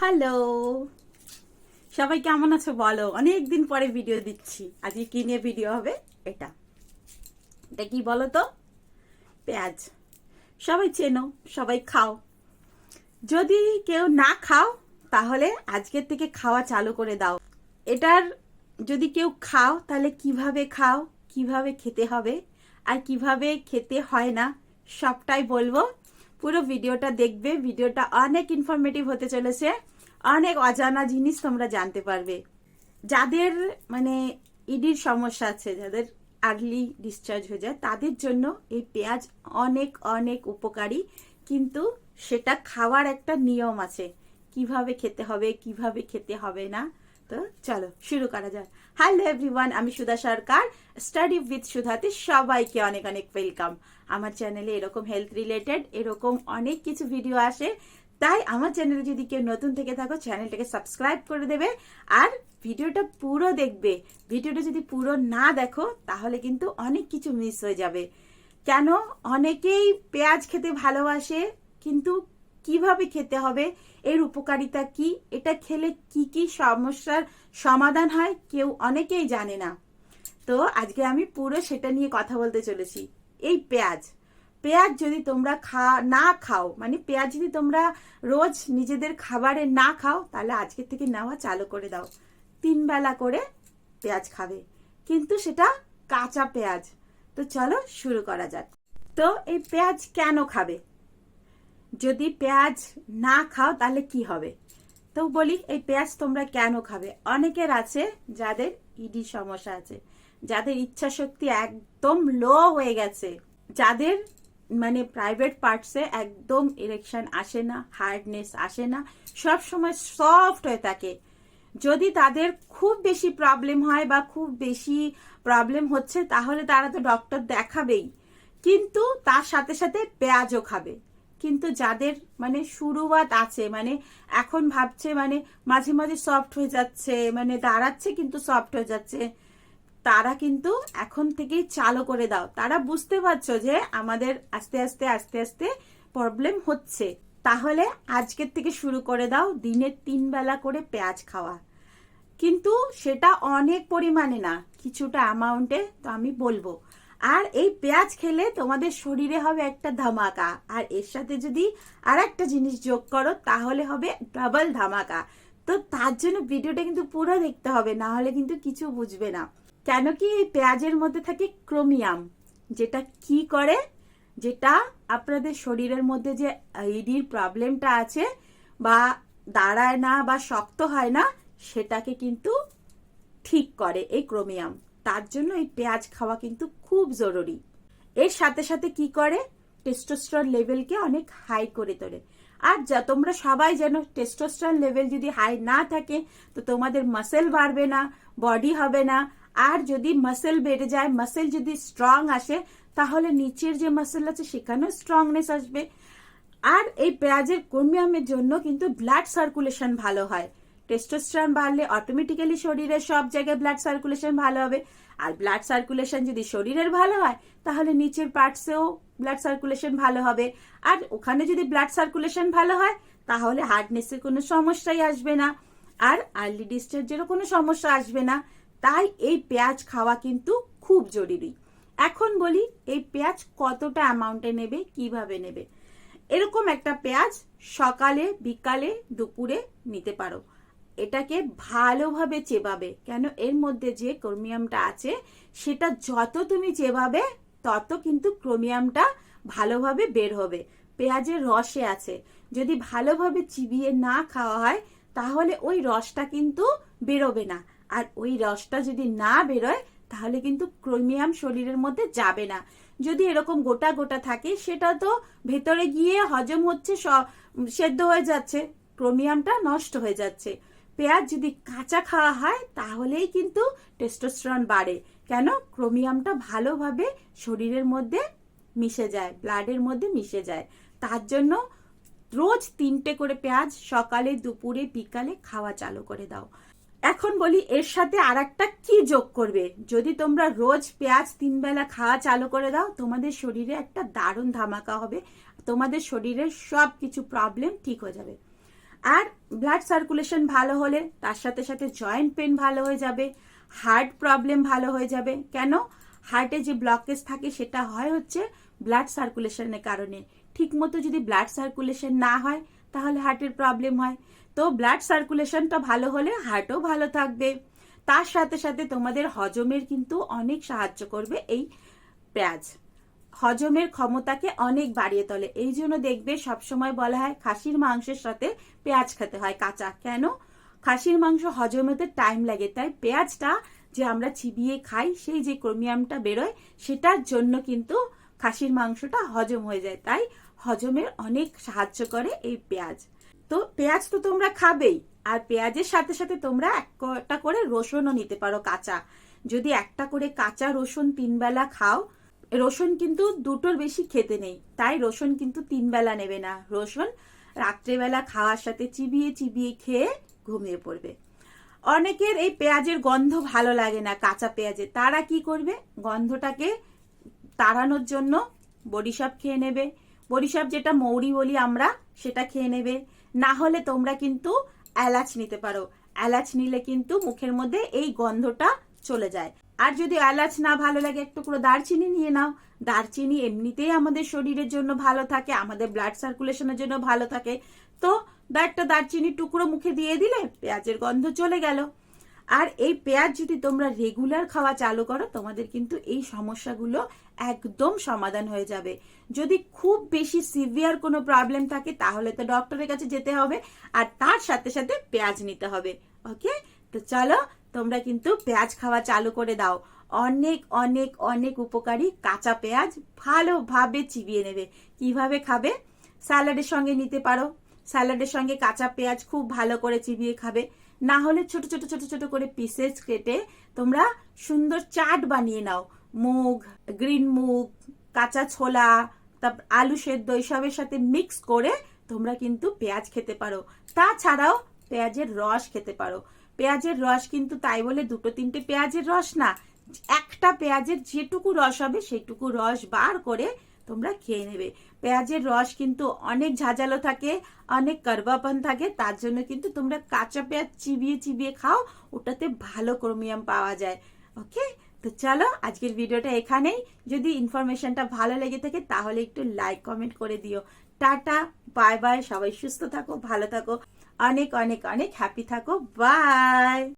Hello সবাই কেমন আছো বলো? অনেক দিন পরে ভিডিও দিচ্ছি। আজকে কি নিয়ে ভিডিও হবে? এটা। এটা কি বলো তো? পেঁয়াজ। সবাই চেনো, সবাই খাও। যদি কেউ না খাও, তাহলে আজকের থেকে খাওয়া চালু করে দাও। এটার যদি কেউ খাও, তাহলে কীভাবে খাও? কীভাবে খেতে হবে? আর কীভাবে খেতে হয় না? সবটাই বলব। পুরো ভিডিওটা দেখবে। ভিডিওটা অনেক ইনফরমেটিভ হতে চলেছে। অনেক অজানা জিনিস তোমরা জানতে পারবে। যাদের মানে ইডির সমস্যা আছে, যাদের আর্লি ডিসচার্জ হয়ে যায়, তাদের জন্য এই পেঁয়াজ অনেক অনেক উপকারী। কিন্তু সেটা খাওয়ার একটা নিয়ম আছে। কীভাবে খেতে হবে, কীভাবে খেতে হবে না। তো চলো, শুরু করা যাক। হ্যালো এভরিওয়ান আমি সুধা সরকার স্টাডি উইথ সুধাতে সবাইকে অনেক অনেক ওয়েলকাম আমার চ্যানেলে এরকম হেলথ রিলেটেড এরকম অনেক কিছু ভিডিও আসে। তাই আমার চ্যানেলে যদি কেউ নতুন থেকে থাকো চ্যানেলটাকে সাবস্ক্রাইব করে দেবে। আর ভিডিওটা পুরো দেখবে। ভিডিওটা যদি পুরো না দেখো, তাহলে কিন্তু অনেক কিছু মিস হয়ে যাবে। কেন? অনেকেই পেঁয়াজ খেতে ভালোবাসে, কিন্তু কীভাবে খেতে হবে, এর উপকারিতা কি, এটা খেলে কি কি সমস্যার সমাধান হয়, কেউ অনেকেই জানে না। তো আজকে আমি পুরো সেটা নিয়ে কথা বলতে চলেছি। এই পেঁয়াজ। পেঁয়াজ যদি তোমরা খা, না খাও মানে পেঁয়াজ যদি তোমরা রোজ নিজেদের খাবারে না খাও, তাহলে আজকে থেকে নেওয়া চালু করে দাও। তিন বেলা করে পেঁয়াজ খাবে। কিন্তু সেটা কাঁচা পেঁয়াজ। তো চলো শুরু করা যাক। তো এই পেঁয়াজ কেন খাবে? যদি পেঁয়াজ না খাও, তাহলে কি হবে? তো বলি, এই পেঁয়াজ তোমরা কেন খাবে? অনেকের আছে যাদের ইডি সমস্যা আছে, যাদের ইচ্ছা শক্তি একদম লো হয়ে গেছে, যাদের মানে প্রাইভেট পার্টসে একদম ইরেকশন আসে না হার্ডনেস আসে না, সব সময় সফট হয়ে থাকে। যদি তাদের খুব বেশি প্রবলেম হয় বা খুব বেশি প্রবলেম হচ্ছে, তাহলে তারা তো ডক্টর দেখাবেই। কিন্তু তার সাথে সাথে পেঁয়াজও খাবে। কিন্তু যাদের মানে শুরুয়াত আছে মানে এখন ভাবছে মানে মাঝে মাঝে সফট হয়ে যাচ্ছে মানে দাঁড়াচ্ছে কিন্তু সফট হয়ে যাচ্ছে, তারা কিন্তু এখন থেকেই চালু করে দাও। তারা বুঝতে পারছ যে আমাদের আস্তে আস্তে আস্তে আস্তে প্রবলেম হচ্ছে। তাহলে আজকের থেকে শুরু করে দাও দিনে তিন বেলা করে পেঁয়াজ খাওয়া। কিন্তু সেটা অনেক পরিমাণে না, কিছুটা অ্যামাউন্টে তো আমি বলব। আর এই পেঁয়াজ খেলে তোমাদের শরীরে হবে একটা ধামাকা। আর এর সাথে যদি আর একটা জিনিস যোগ করো, তাহলে হবে ডাবল ধামাকা। তো তার জন্য ভিডিওটা কিন্তু পুরো দেখতে হবে, না হলে কিন্তু কিছু বুঝবে না। কেন কি এই পেঁয়াজের মধ্যে থাকে ক্রোমিয়াম, যেটা কি করে? যেটা আপনাদের শরীরের মধ্যে যে ইডির প্রবলেমটা আছে বা দাঁড়ায় না বা শক্ত হয় না, সেটাকে কিন্তু ঠিক করে এই ক্রোমিয়াম। তার জন্য এই পেঁয়াজ খাওয়া কিন্তু খুব জরুরি। এর সাথে সাথে কি করে? টেস্টোস্টেরন লেভেলকে অনেক হাই করে তোলে। আর যা, তোমরা সবাই যেন টেস্টোস্টেরন লেভেল যদি হাই না থাকে, তো তোমাদের মাসেল বাড়বে না বডি হবে না। আর যদি মাসেল বেড়ে যায় মাসেল যদি স্ট্রং আসে, তাহলে নিচের যে মাসেল আছে, সেখানেও স্ট্রংনেস আসবে। আর এই পেঁয়াজের ক্রোমিয়ামের জন্য কিন্তু ব্লাড সার্কুলেশন ভালো হয়। টেস্টোস্টেরন বাড়লে অটোমেটিক্যালি শরীরের সব জায়গায় ব্লাড সার্কুলেশন ভালো হবে। আর ব্লাড সার্কুলেশন যদি শরীরের ভালো হয়, তাহলে নিচের পার্টসেও ব্লাড সার্কুলেশন ভালো হবে। আর ওখানে যদি ব্লাড সার্কুলেশন ভালো হয়, তাহলে হার্ডনেসের কোনো সমস্যাই আসবে না। আর আর্লি ডিসচার্জেরও কোনো সমস্যা আসবে না। তাই এই পেঁয়াজ খাওয়া কিন্তু খুব জরুরি। এখন বলি, এই পেঁয়াজ কতটা অ্যামাউন্টে নেবে, কীভাবে নেবে? এরকম একটা পেঁয়াজ সকালে, বিকালে, দুপুরে নিতে পারো। এটাকে ভালোভাবে চেবাবে। কেন? এর মধ্যে যে ক্রোমিয়ামটা আছে, সেটা যত তুমি চেবাবে, তত কিন্তু ক্রোমিয়ামটা ভালোভাবে বের হবে। পেঁয়াজের রসে আছে। যদি ভালোভাবে চিবিয়ে না খাওয়া হয়, তাহলে ওই রসটা কিন্তু বেরোবে না। আর ওই রসটা যদি না বেরোয়, তাহলে কিন্তু ক্রোমিয়াম শরীরের মধ্যে যাবে না। যদি এরকম গোটা গোটা থাকে, সেটা তো ভেতরে গিয়ে হজম হচ্ছে সেদ্ধ হয়ে যাচ্ছে। ক্রোমিয়ামটা নষ্ট হয়ে যাচ্ছে। পেঁয়াজ যদি কাঁচা খাওয়া হয়, তাহলেই কিন্তু টেস্টোস্টেরন বাড়ে। কেন? ক্রোমিয়ামটা ভালোভাবে শরীরের মধ্যে মিশে যায় ব্লাডের মধ্যে মিশে যায়। তার জন্য রোজ তিনটে করে পেঁয়াজ সকালে, দুপুরে, বিকালে খাওয়া চালু করে দাও। এখন বলি, এর সাথে আর একটা কি যোগ করবে? যদি তোমরা রোজ পেঁয়াজ তিন বেলা খাওয়া চালু করে দাও, তোমাদের শরীরে একটা দারুণ ধামাকা হবে। তোমাদের শরীরের সব কিছু প্রবলেম ঠিক হয়ে যাবে। আর ব্লাড সার্কুলেশন ভালো হলে তার সাথে সাথে জয়েন্ট পেন ভালো হয়ে যাবে হার্ট প্রবলেম ভালো হয়ে যাবে। কেন? হার্টে যে ব্লকেজ থাকে সেটা হয় হচ্ছে ব্লাড সার্কুলেশনের কারণে। ঠিক মতো যদি ব্লাড সার্কুলেশন না হয়, তাহলে হার্টের প্রবলেম হয়। তো ব্লাড সার্কুলেশনটা ভালো হলে হার্টও ভালো থাকবে। তার সাথে সাথে তোমাদের হজমের কিন্তু অনেক সাহায্য করবে এই পেঁয়াজ। হজমের ক্ষমতাকে অনেক বাড়িয়ে তোলে। এই জন্য দেখবে সবসময় বলা হয় খাসির মাংসের সাথে পেঁয়াজ খেতে হয় কাঁচা। কেন? খাসির মাংস হজম হতে টাইম লাগে। তাই পেঁয়াজটা যে আমরা চিবিয়ে খাই, সেই যে ক্রোমিয়ামটা বেরোয়, সেটার জন্য কিন্তু খাসির মাংসটা হজম হয়ে যায়। তাই হজমের অনেক সাহায্য করে এই পেঁয়াজ। তো পেঁয়াজ তো তোমরা খাবেই। আর পেঁয়াজের সাথে সাথে তোমরা একটা করে রসুনও নিতে পারো কাঁচা। যদি একটা করে কাঁচা রসুন তিন বেলা খাও রসুন কিন্তু দুটোর বেশি খেতে নেই। তাই রসুন কিন্তু তিন বেলা নেবে না। রসুন রাত্রেবেলা খাওয়ার সাথে চিবিয়ে চিবিয়ে খেয়ে ঘুমিয়ে পড়বে। অনেকের এই পেঁয়াজের গন্ধ ভালো লাগে না, কাঁচা পেঁয়াজে। তারা কি করবে? গন্ধটাকে তাড়ানোর জন্য বড়িসাপ খেয়ে নেবে। বড়িসাপ যেটা মৌরি বলি আমরা, সেটা খেয়ে নেবে। না হলে তোমরা কিন্তু এলাচ নিতে পারো। এলাচ নিলে কিন্তু মুখের মধ্যে এই গন্ধটা চলে যায়। আর যদি এলাচ না ভালো লাগে, একটু করে দারচিনি নিয়ে নাও। দারচিনি এমনিতেই আমাদের শরীরের জন্য ভালো থাকে, আমাদের ব্লাড সার্কুলেশনের জন্য ভালো থাকে। তো একটা দারচিনি টুকরো মুখে দিয়ে দিলে পেঁয়াজের গন্ধ চলে গেল। আর এই পেঁয়াজ যদি তোমরা রেগুলার খাওয়া চালু করো, তোমাদের কিন্তু এই সমস্যাগুলো একদম সমাধান হয়ে যাবে। যদি খুব বেশি সিভিয়ার কোনো প্রবলেম থাকে, তাহলে তো ডক্টরের কাছে যেতে হবে, আর তার সাথে সাথে পেঁয়াজ নিতে হবে। ওকে তো চলো তোমরা কিন্তু পেঁয়াজ খাওয়া চালু করে দাও। অনেক অনেক অনেক উপকারী কাঁচা পেঁয়াজ ভালোভাবে চিবিয়ে নেবে। কীভাবে খাবে? স্যালাডের সঙ্গে নিতে পারো। স্যালাডের সঙ্গে কাঁচা পেঁয়াজ খুব ভালো করে চিবিয়ে খাবে। না হলে ছোট ছোট ছোট ছোট করে পিসেস কেটে তোমরা সুন্দর চাট বানিয়ে নাও। মুগ গ্রিন মুগ, কাঁচা ছোলা তারপর আলু সেদ্ধ এইসবের সাথে মিক্স করে তোমরা কিন্তু পেঁয়াজ খেতে পারো। তাছাড়াও পেঁয়াজের রস খেতে পারো। পেঁয়াজের রস কিন্তু তাই বলে দুটো তিনটে পেঁয়াজের রস না। একটা পেঁয়াজের যেটুকু রস হবে সেটুকু রস বার করে তোমরা খেয়ে নেবে। পেঁয়াজের রস কিন্তু অনেক ঝাঁঝালো থাকে, অনেক কারবাপান থাকে, তার জন্য কিন্তু তোমরা কাঁচা পেঁয়াজ চিবিয়ে চিবিয়ে খাও, ওটাতে ভালো ক্রোমিয়াম পাওয়া যায়। ওকে? তো চলো আজকের ভিডিওটা এখানেই। যদি ইনফরমেশনটা ভালো লেগে থাকে তাহলে একটু লাইক, কমেন্ট করে দিও। টাটা, বাই বাই, সবাই সুস্থ থাকো, ভালো থাকো। অনেক অনেক অনেক হ্যাপি থাকো। বাই!